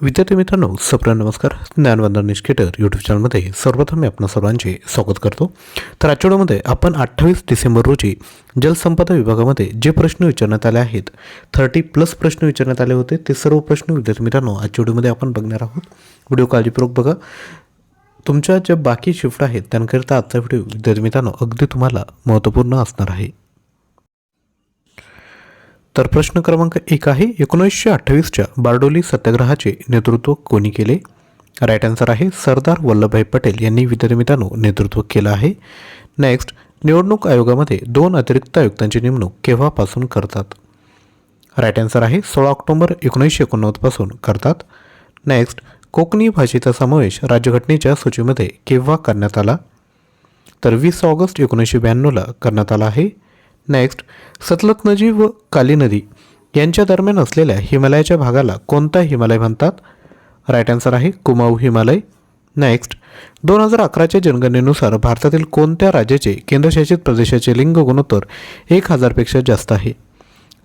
विद्यार्थी मित्रांनो सप्र नमस्कार. ज्ञानवंदन निष्केटर यूट्यूब चॅनलमध्ये सर्वप्रथम मी आपण सर्वांचे स्वागत करतो. तर आठवड्यामध्ये आपण अठ्ठावीस डिसेंबर रोजी जलसंपदा विभागामध्ये जे प्रश्न विचारण्यात आले आहेत थर्टी प्लस प्रश्न विचारण्यात आले होते ते सर्व प्रश्न विद्यार्थी मित्रांनो आजच्या व्हिडिओमध्ये आपण बघणार आहोत. व्हिडिओ काळजीपूर्वक बघा. तुमच्या ज्या बाकी शिफ्ट आहेत त्यांकरिता आजचा व्हिडिओ विद्यार्थी मित्रांनो अगदी तुम्हाला महत्त्वपूर्ण असणार आहे. तर प्रश्न क्रमांक एक आहे एकोणीसशे अठ्ठावीसच्या बारडोली सत्याग्रहाचे नेतृत्व कोणी केले? राईट आन्सर आहे सरदार वल्लभभाई पटेल यांनी विद्यार्थी नेतृत्व केलं आहे. नेक्स्ट निवडणूक आयोगामध्ये दोन अतिरिक्त आयुक्तांची नेमणूक केव्हापासून करतात? राईट आन्सर आहे सोळा ऑक्टोबर एकोणीसशे एकोणनव्वदपासून करतात. नेक्स्ट कोकणी भाषेचा समावेश राज्यघटनेच्या सूचीमध्ये केव्हा करण्यात आला? तर वीस ऑगस्ट एकोणीसशे ब्याण्णवला करण्यात आला आहे. नेक्स्ट सतलत नदी व काली नदी यांच्या दरम्यान असलेल्या हिमालयाच्या भागाला कोणता हिमालय म्हणतात? राईट आन्सर आहे कुमाऊ हिमालय. नेक्स्ट दोन हजार अकराच्या जनगणनेनुसार भारतातील कोणत्या राज्याचे केंद्रशासित प्रदेशाचे लिंग गुणोत्तर एक हजारपेक्षा जास्त आहे?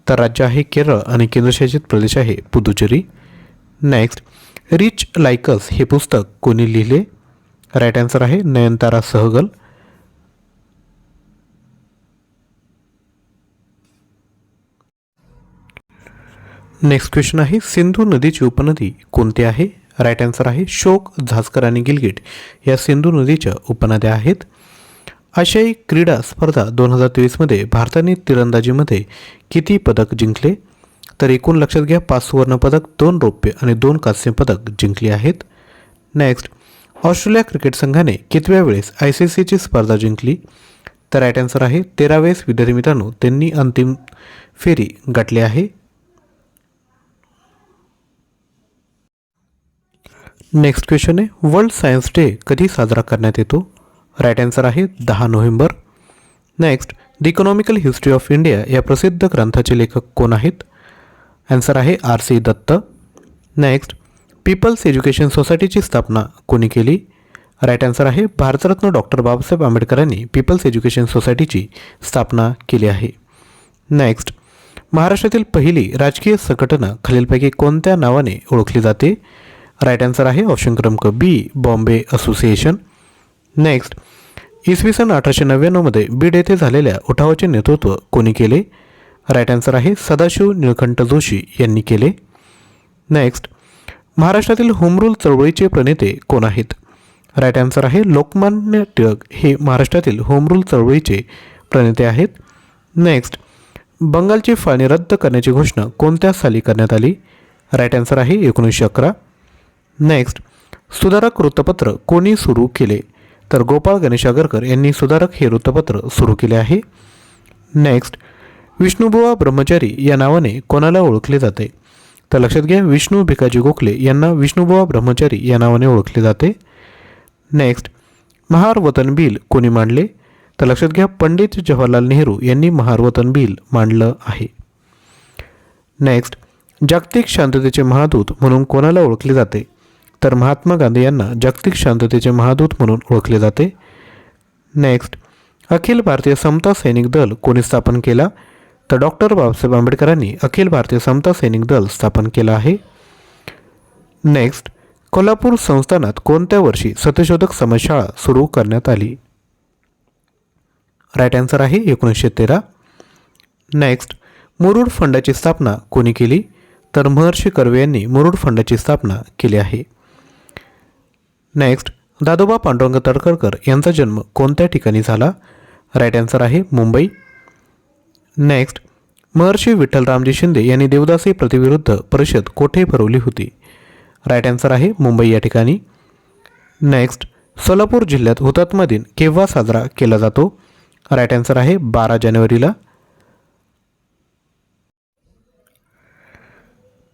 तर राज्य आहे केरळ आणि केंद्रशासित प्रदेश आहे पुदुचेरी. नेक्स्ट रिच लायकस हे पुस्तक कोणी लिहिले? राईट आन्सर आहे नयनतारा सहगल. नेक्स्ट क्वेश्चन आहे सिंधू नदीची उपनदी कोणती आहे? राईट आन्सर आहे शोक झास्कर आणि गिलगिट. या सिंधू नदीच्या उपनद्या आहेत. आशियाई क्रीडा स्पर्धा दोन हजार तेवीसमध्ये भारताने तिरंदाजीमध्ये किती पदक जिंकले? तर एकूण लक्षात घ्या पाच सुवर्णपदक दोन रौप्य आणि दोन कांस्य पदक जिंकली आहेत. नेक्स्ट ऑस्ट्रेलिया क्रिकेट संघाने कितव्या वेळेस आय सी सीची स्पर्धा जिंकली? तर राईट आन्सर आहे तेरा वेळेस विद्यार्थी मित्रांनो त्यांनी अंतिम फेरी गाठली आहे. नेक्स्ट क्वेश्चन आहे वर्ल्ड सायन्स डे कधी साजरा करण्यात येतो? राईट आन्सर आहे दहा November. Next the economical history of India या प्रसिद्ध ग्रंथाचे लेखक कोण आहेत? आन्सर आहे R C Dutt. Next people's education सोसायटीची स्थापना कोणी केली? राईट आन्सर आहे भारतरत्न डॉक्टर बाबासाहेब आंबेडकरांनी पीपल्स एज्युकेशन सोसायटीची स्थापना केली आहे. नेक्स्ट महाराष्ट्रातील पहिली राजकीय संघटना खालीलपैकी कोणत्या नावाने ओळखली जाते? राईट आन्सर आहे ऑप्शन क्रमांक बी बॉम्बे असोसिएशन नेक्स्ट इसवी सन अठराशे नव्याण्णवमध्ये बीड येथे झालेल्या उठावाचे नेतृत्व कोणी केले? राईट आन्सर आहे सदाशिव निळकंठ जोशी यांनी केले. नेक्स्ट महाराष्ट्रातील होमरूल चळवळीचे प्रणेते कोण आहेत? राईट आन्सर आहे लोकमान्य टिळक. हे महाराष्ट्रातील होमरूल चळवळीचे प्रणेते आहेत. नेक्स्ट बंगालची फाळणी रद्द करण्याची घोषणा कोणत्या साली करण्यात आली? राईट आन्सर आहे एकोणीसशे अकरा. नेक्स्ट सुधारक वृत्तपत्र कोणी सुरू केले? तर गोपाळ गणेश आगरकर यांनी सुधारक हे वृत्तपत्र सुरू केले आहे. नेक्स्ट विष्णुबुवा ब्रह्मचारी या नावाने कोणाला ओळखले जाते? तर लक्षात घ्या विष्णू भिकाजी गोखले यांना विष्णुबुवा ब्रह्मचारी या नावाने ओळखले जाते. नेक्स्ट महार वतन बिल कोणी मांडले? तर लक्षात घ्या पंडित जवाहरलाल नेहरू यांनी महारवतन बिल मांडलं आहे. नेक्स्ट जागतिक शांततेचे महादूत म्हणून कोणाला ओळखले जाते? तर महात्मा गांधी यांना जागतिक शांततेचे महादूत म्हणून ओळखले जाते. नेक्स्ट अखिल भारतीय समता सैनिक दल कोणी स्थापन केला? तर डॉक्टर बाबासाहेब आंबेडकरांनी अखिल भारतीय समता सैनिक दल स्थापन केलं आहे. नेक्स्ट कोल्हापूर संस्थानात कोणत्या वर्षी सत्यशोधक समाजशाळा सुरू करण्यात आली? राईट आन्सर आहे एकोणीसशे तेरा. नेक्स्ट मुरुड फंडाची स्थापना कोणी केली? तर महर्षी कर्वे यांनी मुरुड फंडाची स्थापना केली आहे. नेक्स्ट दादोबा पांडुरंग तडकरकर यांचा जन्म कोणत्या ठिकाणी झाला? राईट आन्सर आहे मुंबई. नेक्स्ट महर्षी विठ्ठल रामजी शिंदे यांनी देवदासी प्रतिविरुद्ध परिषद कोठे भरवली होती? राईट आन्सर आहे मुंबई या ठिकाणी. नेक्स्ट सोलापूर जिल्ह्यात हुतात्मा दिन केव्हा साजरा केला जातो? राईट आन्सर आहे बारा जानेवारीला.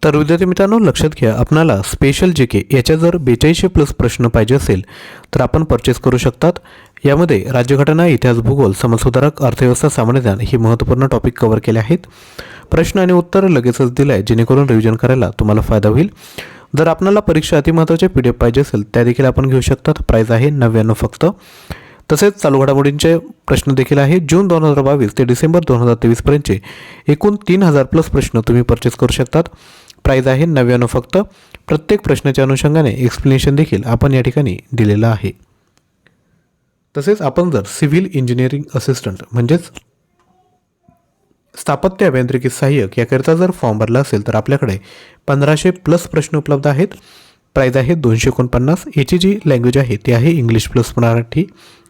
तर विद्यार्थी मित्रांनो लक्षात घ्या आपणाला स्पेशल जे के याच्या जर बेचाळीसशे प्लस प्रश्न पाहिजे असेल तर आपण परचेस करू शकतात. यामध्ये राज्यघटना इतिहास भूगोल समाजसुधारक अर्थव्यवस्था सामान्य ज्ञान महत्त्वपूर्ण टॉपिक कव्हर केले आहेत. प्रश्न आणि उत्तर लगेचच दिलं आहे जेणेकरून रिव्हिजन करायला तुम्हाला फायदा होईल. जर आपल्याला परीक्षा अतिमहत्त्वाचे पी डी एफ पाहिजे असेल त्या देखील आपण घेऊ शकतात. प्राईज आहे नव्याण्णव फक्त. तसेच चालू घडामोडींचे प्रश्न देखील आहे. जून दोन हजार बावीस ते डिसेंबर दोन हजार तेवीसपर्यंतचे एकूण तीन हजार प्लस प्रश्न तुम्ही परचेस करू शकतात. प्राईज आहे. नव्याण्णव फक्त प्रत्येक प्रश्नाच्या अनुषंगाने एक्सप्लेनेशन देखील आपण या ठिकाणी दिलेलं आहे. तसेच आपण जर सिव्हिल इंजिनिअरिंग असिस्टंट म्हणजेच स्थापत्य अभियांत्रिकी सहाय्यक याकरिता जर फॉर्म भरला असेल तर आपल्याकडे पंधराशे प्लस प्रश्न उपलब्ध आहेत. प्राईज आहे दोनशे एकोणपन्नास. याची जी लँग्वेज आहे ती आहे इंग्लिश प्लस मराठी.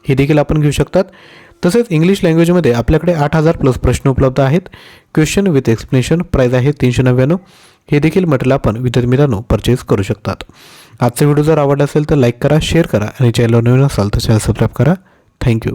हे देखील आपण घेऊ शकतात. तसेच इंग्लिश लँग्वेजमध्ये आपल्याकडे आठ हजार प्लस प्रश्न उपलब्ध आहेत. क्वेश्चन विथ एक्सप्लेनेशन प्राईज आहे तीनशे नव्याण्णव हे देखील मटेरियल आपण विद्यार्थी मित्रांनो परचेस करू शकतात. आजचा व्हिडिओ जर आवडला असेल तर लाईक करा शेअर करा आणि चॅनल नवीन असाल तर चॅनल सबस्क्राईब करा. थँक्यू